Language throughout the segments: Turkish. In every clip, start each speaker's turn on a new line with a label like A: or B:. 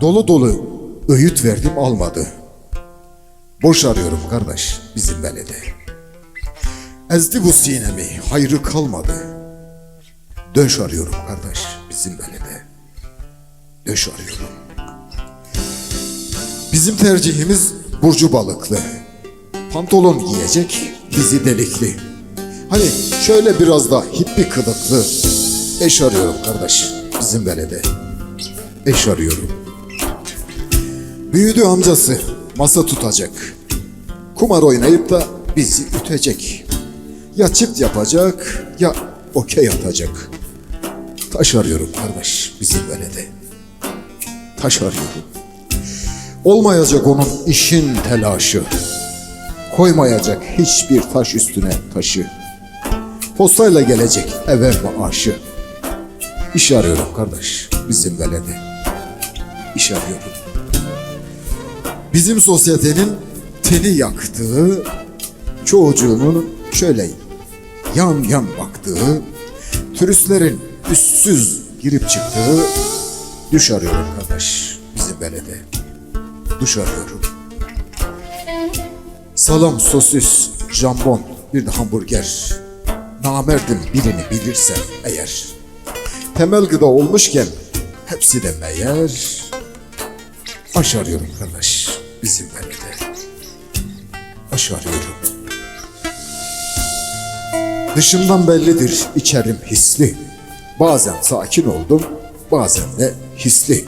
A: Dolu dolu öğüt verdim almadı. Boş arıyorum kardeş bizim belede. Ezdi bu sinemi hayrı kalmadı. Döş arıyorum kardeş bizim belede. Döş arıyorum. Bizim tercihimiz burcu balıklı. Pantolon giyecek, dizi delikli. Hani şöyle biraz da hippi kılıklı. Eş arıyorum kardeş bizim belede. Eş arıyorum. Büyüdü amcası masa tutacak. Kumar oynayıp da bizi ütecek. Ya çift yapacak ya okey atacak. Taş arıyorum kardeş bizim belede. Taş arıyorum. Olmayacak onun işin telaşı. Koymayacak hiçbir taş üstüne taşı. Postayla gelecek eve maaşı. İş arıyorum kardeş bizim belede. İş arıyorum. Bizim sosyetenin teni yaktığı, çocuğunun şöyle yan yan baktığı, turistlerin üstsüz girip çıktığı düş arıyorum kardeş bizim belede. Duş arıyorum. Salam, sosis, jambon, bir de hamburger. Namerdim birini bilirsen eğer. Temel gıda olmuşken hepsi de meğer. Aş arıyorum kardeş bizim belede. Aş arıyorum. Dışımdan bellidir içerim hisli. Bazen sakin oldum, bazen de hisli.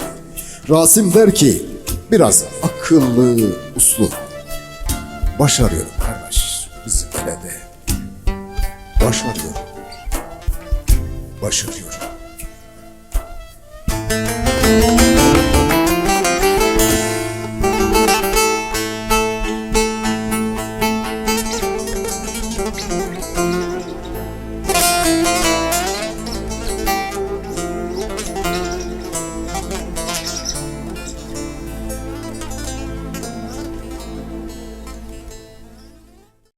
A: Rasim der ki biraz akıllı, uslu. Baş arıyorum kardeş bizim belede. Baş arıyorum. Baş.